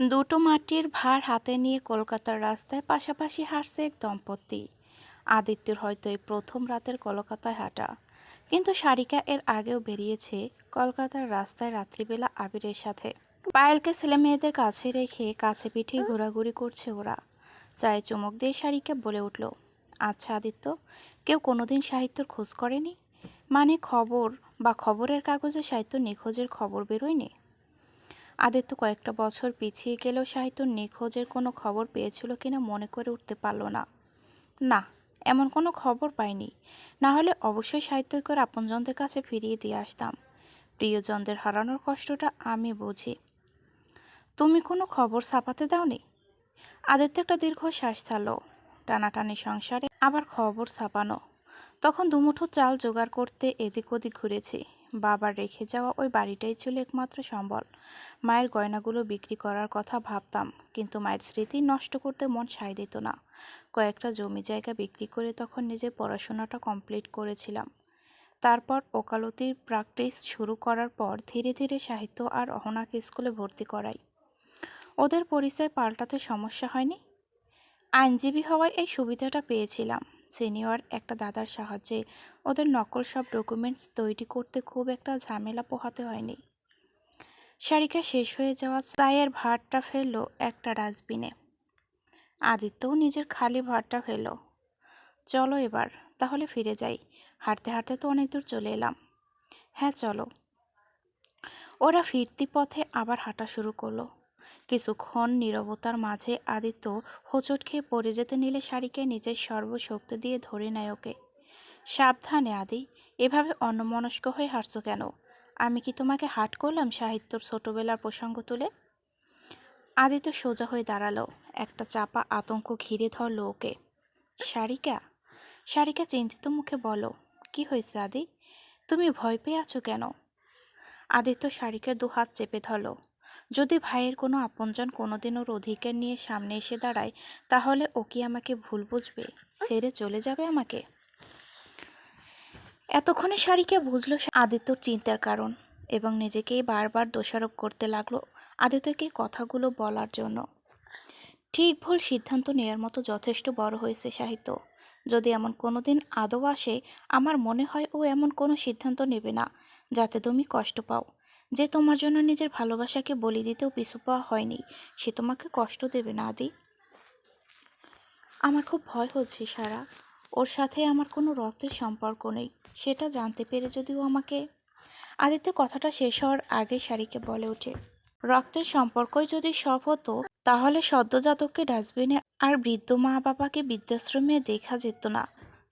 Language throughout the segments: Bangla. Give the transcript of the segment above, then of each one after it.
দুটো মাটির ভার হাতে নিয়ে কলকাতার রাস্তায় পাশাপাশি হাঁটছে এক দম্পতি। আদিত্যর হয়তো এই প্রথম রাতের কলকাতায় হাঁটা। কিন্তু সারিকা এর আগেও বেরিয়েছে কলকাতার রাস্তায় রাত্রিবেলা আবিরের সাথে। পায়েলকে ছেলে মেয়েদের কাছে রেখে কাছে পিঠে ঘোরাঘুরি করছে ওরা। চায়ে চুমুক দিয়ে সারিকা বলে উঠল আচ্ছা আদিত্য, কেউ কোনোদিন সাহিত্যর খোঁজ করেনি? মানে খবর বা খবরের কাগজে সাহিত্য নিখোঁজের খবর বেরোয়নি? আদিত্য কয়েকটা বছর পিছিয়ে গেলেও সাহিত্য নিখোঁজের কোনো খবর পেয়েছিল কিনা মনে করে উঠতে পারল না। না, এমন কোনো খবর পাইনি। না হলে অবশ্যই সাহিত্যিকের আপনজনদের কাছে ফিরিয়ে দিয়ে আসতাম। প্রিয়জনদের হারানোর কষ্টটা আমি বুঝি। তুমি কোনো খবর ছাপাতে দাওনি? আদিত্য একটা দীর্ঘ শ্বাস ছাড়ল। টানাটানি সংসারে আবার খবর ছাপানো। তখন দুমুঠো চাল জোগাড় করতে এদিক ওদিক ঘুরেছি। বাবার রেখে যাওয়া ওই বাড়িটাই ছিল একমাত্র সম্বল। মায়ের গয়নাগুলো বিক্রি করার কথা ভাবতাম, কিন্তু মায়ের স্মৃতি নষ্ট করতে মন সায় দিত না। কয়েকটা জমি জায়গা বিক্রি করে তখন নিজের পড়াশোনাটা কমপ্লিট করেছিলাম। তারপর ওকালতির প্র্যাকটিস শুরু করার পর ধীরে ধীরে সাহিত্য আর অহনাকে স্কুলে ভর্তি করাই। ওদের পরিচয় পাল্টাতে সমস্যা হয়নি? আইনজীবী হওয়ায় এই সুবিধাটা পেয়েছিলাম। সিনিয়র একটা দাদার সাহায্যে ওদের নকল সব ডকুমেন্টস তৈরি করতে খুব একটা ঝামেলা পোহাতে হয়নি। শারিকা শেষ হয়ে যাওয়া চায়ের ভাতটা ফেলল একটা ডাস্টবিনে। আদিত্যও নিজের খালি ভাতটা ফেলল। চলো এবার, তাহলে ফিরে যাই। হাঁটতে হাঁটতে তো অনেক দূর চলে এলাম। হ্যাঁ চলো। ওরা ফিরতি পথে আবার হাঁটা শুরু করল। কিছুক্ষণ নীরবতার মাঝে আদিত্য হোঁচট খেয়ে পড়ে যেতে নিলে শাড়িকে নিজের সর্বশক্তি দিয়ে ধরে নেয় ওকে। সাবধানে, আদি। এভাবে অন্যমনস্ক হয়ে হাঁটছো কেন? আমি কি তোমাকে হাট করলাম সাহিত্যর ছোটবেলার প্রসঙ্গ তুলে? আদিত্য সোজা হয়ে দাঁড়াল। একটা চাপা আতঙ্ক ঘিরে ধরল ওকে। শারিকা শারিকা চিন্তিত মুখে বলো, কি হয়েছে আদি? তুমি ভয় পেয়ে আছো কেন? আদিত্য শারিকার দু হাত চেপে ধরল। যদি ভাইয়ের কোনো আপনজন কোনোদিন ওর অধিকার নিয়ে সামনে এসে দাঁড়ায়, তাহলে ও কি আমাকে ভুল বুঝবে? ছেড়ে চলে যাবে আমাকে? এতক্ষণে শাড়িকে বুঝলো আদিত্যর চিন্তার কারণ এবং নিজেকেই বারবার দোষারোপ করতে লাগল আদিত্যকে কথাগুলো বলার জন্য। ঠিক ভুল সিদ্ধান্ত নেওয়ার মতো যথেষ্ট বড় হয়েছে সাহিত্য। যদি এমন কোনো দিন আদৌ আসে, আমার মনে হয় ও এমন কোনো সিদ্ধান্ত নেবে না, যাতে তুমি কষ্ট পাও। যে তোমার জন্য নিজের ভালোবাসাকে বলি দিতেও পিছু পাওয়া হয়নি, সে তোমাকে কষ্ট দেবে না, আদি। আমার খুব ভয় হচ্ছে, সারা। ওর সাথে আমার কোনো রক্তের সম্পর্ক নেই, সেটা জানতে পেরে যদিও আমাকে আদিত্যের কথাটা শেষ হওয়ার আগে শাড়িকে বলে ওঠে। রক্তের সম্পর্কই যদি সব হতো, তাহলে সদ্যজাতককে ডাস্টবিনে আর বৃদ্ধ মা বাবাকে বৃদ্ধাশ্রমে দেখা যেত না।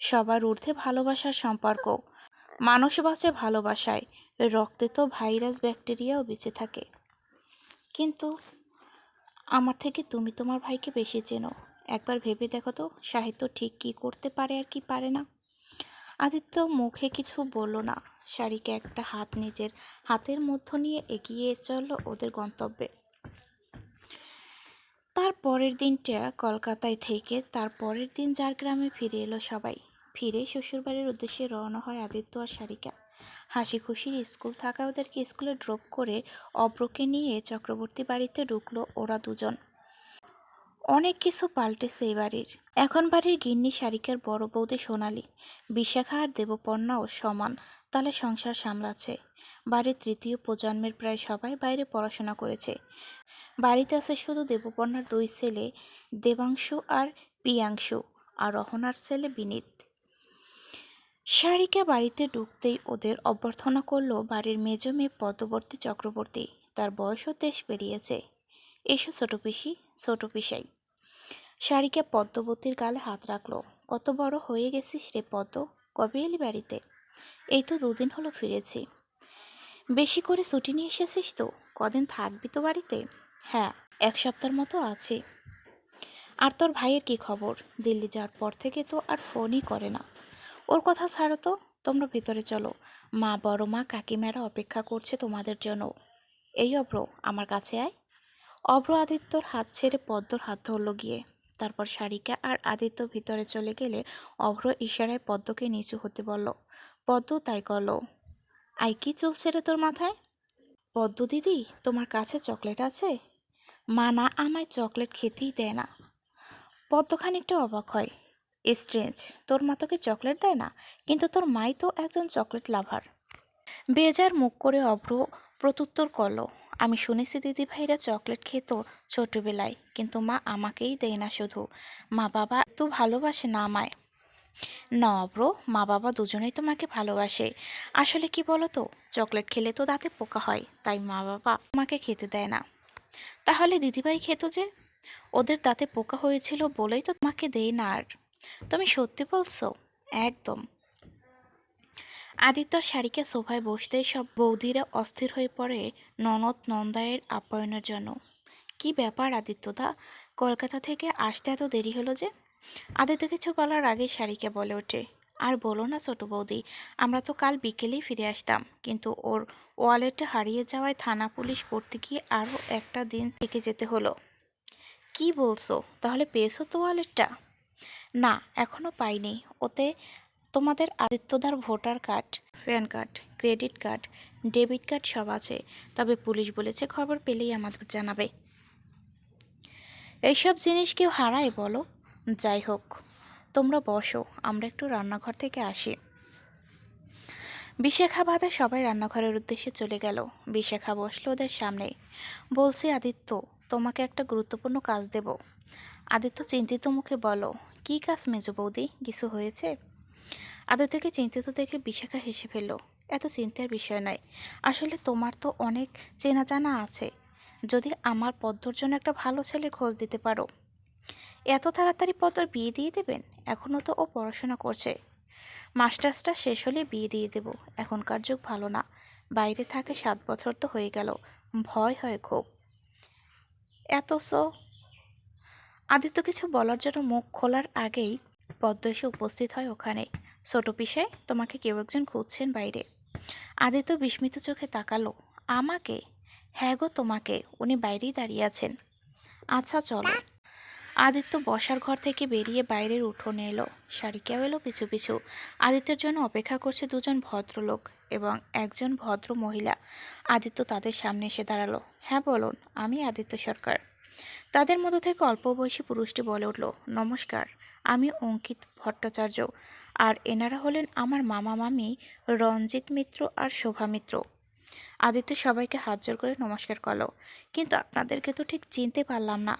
সবার ঊর্ধ্বে ভালোবাসার সম্পর্ক। মানুষ বাঁচে ভালোবাসায়। রক্তে তো ভাইরাস, ব্যাকটেরিয়াও বেঁচে থাকে। কিন্তু আমার থেকে তুমি তোমার ভাইকে বেশি চেনো। একবার ভেবে দেখো তো, সাহিত্য ঠিক কী করতে পারে আর কি পারে না। আদিত্য মুখে কিছু বলল না। শাড়িকে একটা হাত নিজের হাতের মধ্য নিয়ে এগিয়ে চলল ওদের গন্তব্যে। তার পরের দিনটা কলকাতায় থেকে তার পরের দিন যার গ্রামে ফিরে এলো সবাই। ফিরে শ্বশুরবাড়ির উদ্দেশ্যে রওনা হয় আদিত্য আর শারিকা হাসি খুশির স্কুল থাকা ওদেরকে স্কুলে ড্রপ করে অব্রকে নিয়ে চক্রবর্তী বাড়িতে ঢুকলো ওরা দুজন। অনেক কিছু পাল্টেছে এই বাড়ির। এখন বাড়ির গিন্নি শারিকার বড় বৌদি সোনালি, বিশাখা আর দেবপর্ণাও সমান, তাহলে সংসার সামলাচ্ছে। বাড়ির তৃতীয় প্রজন্মের প্রায় সবাই বাইরে পড়াশোনা করেছে। বাড়িতে আছে শুধু দেবপর্ণার দুই ছেলে, দেবাংশু আর পিয়াংশু, আর রহনার ছেলে বিনীত। শারিকা বাড়িতে ঢুকতেই ওদের অভ্যর্থনা করল বাড়ির মেজ মেয়ে পদ্মবর্তী চক্রবর্তী। তার বয়সও তেইশ পেরিয়েছে। এসো ছোট পিসি, ছোট পিসাই। শারিকা পদ্মবতীর গালে হাত রাখল। কত বড় হয়ে গেছিস রে পদ্ম, কবে এলি বাড়িতে? এই তো দুদিন হলো ফিরেছি। বেশি করে ছুটি নিয়ে এসেছিস তো? কদিন থাকবি তো বাড়িতে? হ্যাঁ এক সপ্তাহের মতো আছে। আর তোর ভাইয়ের কি খবর? দিল্লি যাওয়ার পর থেকে তো আর ফোনই করে না। ওর কথা ছাড়ো তো, তোমরা ভিতরে চলো। মা, বড় মা, কাকিমারা অপেক্ষা করছে তোমাদের জন্য। এই অভ্র, আমার কাছে আয়। অভ্র আদিত্যর হাত ছেড়ে পদ্মর হাত ধরল গিয়ে। তারপর সারিকা আর আদিত্য ভিতরে চলে গেলে অভ্র ইশারায় পদ্মকে নিচু হতে বলল, পদ্ম তাই করল। আই কি চলছে রে তোর মাথায়? পদ্ম দিদি, তোমার কাছে চকলেট আছে? মা না, আমায় চকলেট খেতেই দেয় না। পদ্ম খানিকটা অবাক হয়। স্ট্রেঞ্জ। তোর মা তোকে চকলেট দেয় না? কিন্তু তোর মাই তো একজন চকলেট লাভার। বেজার মুখ করে অভ্র প্রত্যুত্তর করল, আমি শুনেছি দিদি ভাইরা চকলেট খেত ছোটবেলায়, কিন্তু মা আমাকেই দেয় না শুধু। মা বাবা তো ভালোবাসে না আমায়। না অব্র মা বাবা দুজনেই তোমাকে ভালোবাসে। আসলে কি বলো তো চকলেট খেলে তো দাঁতে পোকা হয়, তাই মা বাবা তোমাকে খেতে দেয় না। তাহলে দিদিভাই খেত যে? ওদের দাঁতে পোকা হয়েছিল বলেই তো তোমাকে দেয় না আর। তুমি সত্যি বলছো? একদম। আদিত্যর শাড়িকে সোফায় বসতেই সব বৌদিরা অস্থির হয়ে পড়ে ননদ নন্দায়ের আপ্যায়নের জন্য। কি ব্যাপার আদিত্যদা? কলকাতা থেকে আসতে এত দেরি হলো যে? আদিত্য কিছু বলার আগে শাড়িকে বলে ওঠে। আর বলো না ছোট বৌদি, আমরা তো কাল বিকেলেই ফিরে আসতাম, কিন্তু ওর ওয়ালেটটা হারিয়ে যাওয়ায় থানা পুলিশ করতে গিয়ে আরও একটা দিন থেকে যেতে হলো। কি বলছো? তাহলে পেয়েছ তো ওয়ালেটটা? না এখনও পাইনি। ওতে তোমাদের আদিত্যদার voter card, PAN card, credit card, debit card সব আছে। তবে পুলিশ বলেছে খবর পেলেই আমাদের জানাবে। এইসব জিনিস কেউ হারায় বলো? যাই হোক, তোমরা বসো, আমরা একটু রান্নাঘর থেকে আসি। বিশাখা বাদে সবাই রান্নাঘরের উদ্দেশ্যে চলে গেল। বিশাখা বসল ওদের সামনে। বলছি, আদিত্য, তোমাকে একটা গুরুত্বপূর্ণ কাজ দেব। আদিত্য চিন্তিত মুখে বলো কী কাজ মেজো বৌদি? কিছু হয়েছে? আদিত্যকে চিন্তিত দেখে বিশাখা হেসে ফেলল, এত চিন্তার বিষয় নয়। আসলে তোমার তো অনেক চেনা জানা আছে। যদি আমার পদ্মর জন্য একটা ভালো ছেলের খোঁজ দিতে পারো। এত তাড়াতাড়ি পদ্মর বিয়ে দিয়ে দেবেন? এখনও তো ও পড়াশোনা করছে। মাস্টার্সটা শেষ হলে বিয়ে দিয়ে দেব। এখনকার যুগ ভালো না। বাইরে থাকে সাত বছর তো হয়ে গেল। ভয় হয় খুব। এত সো আদিত্য কিছু বলার জন্য মুখ খোলার আগেই পদ্ম এসে উপস্থিত হয় ওখানে। ছোট পিসায় তোমাকে কেউ একজন খুঁজছেন বাইরে। আদিত্য বিস্মিত চোখে তাকালো। আমাকে? হ্যাঁ গো, তোমাকে। উনি বাইরেই দাঁড়িয়ে আছেন। আচ্ছা চলো। আদিত্য বসার ঘর থেকে বেরিয়ে বাইরের উঠোনে এলো। শাড়িকেও এলো পিছু পিছু। আদিত্যের জন্য অপেক্ষা করছে দুজন ভদ্রলোক এবং একজন ভদ্র মহিলা। আদিত্য তাদের সামনে এসে দাঁড়াল। হ্যাঁ বলুন, আমি আদিত্য সরকার। তাদের মধ্য থেকে অল্প বয়সী পুরুষটি বলে উঠল, নমস্কার, আমি অঙ্কিত ভট্টাচার্য। আর এনারা হলেন আমার মামা মামি, রঞ্জিত মিত্র আর শোভা মিত্র। আদিত্য সবাইকে হাত জোর করে নমস্কার করল। কিন্তু আপনাদেরকে তো ঠিক চিনতে পারলাম না।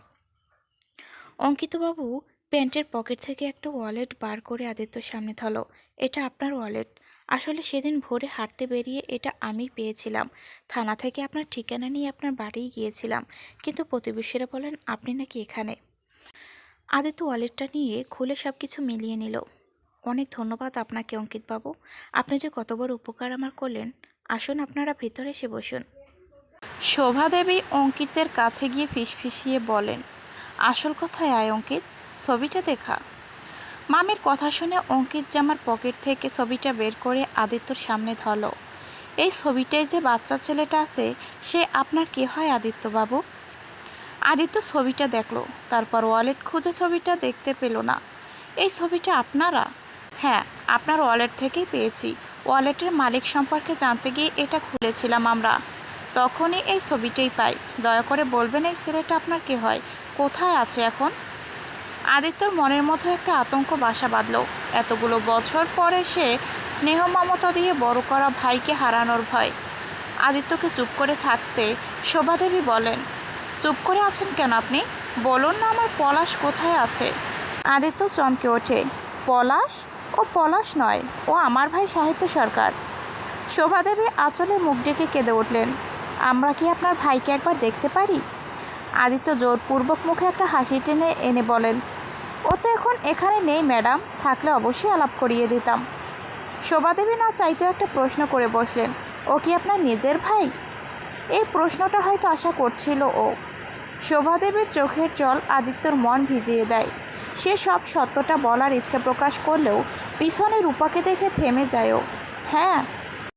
অঙ্কিতবাবু প্যান্টের পকেট থেকে একটা ওয়ালেট বার করে আদিত্যর সামনে ধরলো। এটা আপনার ওয়ালেট। আসলে সেদিন ভোরে হাঁটতে বেরিয়ে এটা আমি পেয়েছিলাম। থানা থেকে আপনার ঠিকানা নিয়ে আপনার বাড়ি গিয়েছিলাম। কিন্তু প্রতিবেশীরা বলেন, আপনি নাকি এখানে? আদিত্য ওয়ালেটটা নিয়ে খুলে সব কিছু মিলিয়ে নিল। অনেক ধন্যবাদ আপনাকে, অঙ্কিতবাবু। আপনি যে কত বড় উপকার আমার করলেন, আসুন আপনারা ভিতরে এসে বসুন। শোভাদেবী অঙ্কিতের কাছে গিয়ে ফিসফিসিয়ে বলেন, আসল কথায় আয়, অঙ্কিত। ছবিটা দেখা। মামির কথা শুনে অঙ্কিত জামার পকেট থেকে ছবিটা বের করে আদিত্যর সামনে ধরল। এই ছবিটায় যে বাচ্চা ছেলেটা আছে, সে আপনার কে হয় আদিত্যবাবু? আদিত্য ছবিটা দেখল, তারপর ওয়ালেট খুঁজে ছবিটা দেখতে পেল না। এই ছবিটা আপনারা? হ্যাঁ আপনার ওয়ালেট থেকেই পেয়েছি। ওয়ালেটের মালিক সম্পর্কে জানতে গিয়ে এটা খুলেছিলাম আমরা। তখনই এই ছবিটাই পাই। দয়া করে বলবেন এই ছেলেটা আপনার কে হয়? কোথায় আছে এখন? আদিত্যর মনের মধ্যে একটা আতঙ্ক বাসা বাঁধল। এতগুলো বছর পরে সে স্নেহ মমতা দিয়ে বড় করা ভাইকে হারানোর ভয়। আদিত্যকে চুপ করে থাকতে শোভাদেবী বলেন, চুপ করে আছেন কেন আপনি? বলুন না আমার পলাশ কোথায় আছে? আদিত্য চমকে ওঠে, পলাশ? ও পলাশ নয়, ও আমার ভাই সাহিত্য সরকার। শোভাদেবী আঁচলে মুখ ডেকে কেঁদে উঠলেন, আমরা কি আপনার ভাইকে একবার দেখতে পারি? আদিত্য জোরপূর্বক মুখে একটা হাসি টেনে এনে বলেন, ও তো এখন এখানে নেই, ম্যাডাম। থাকলে অবশ্যই আলাপ করিয়ে দিতাম। শোভাদেবী না চাইতেও একটা প্রশ্ন করে বসলেন, ও কি আপনার নিজের ভাই? এই প্রশ্নটা হয়তো আশা করছিল ও। শোভাদেবীর চোখের জল আদিত্যর মন ভিজিয়ে দেয়। সে সব সত্যটা বলার ইচ্ছে প্রকাশ করলেও পিছনে রূপাকে দেখে থেমে যায় ও। হ্যাঁ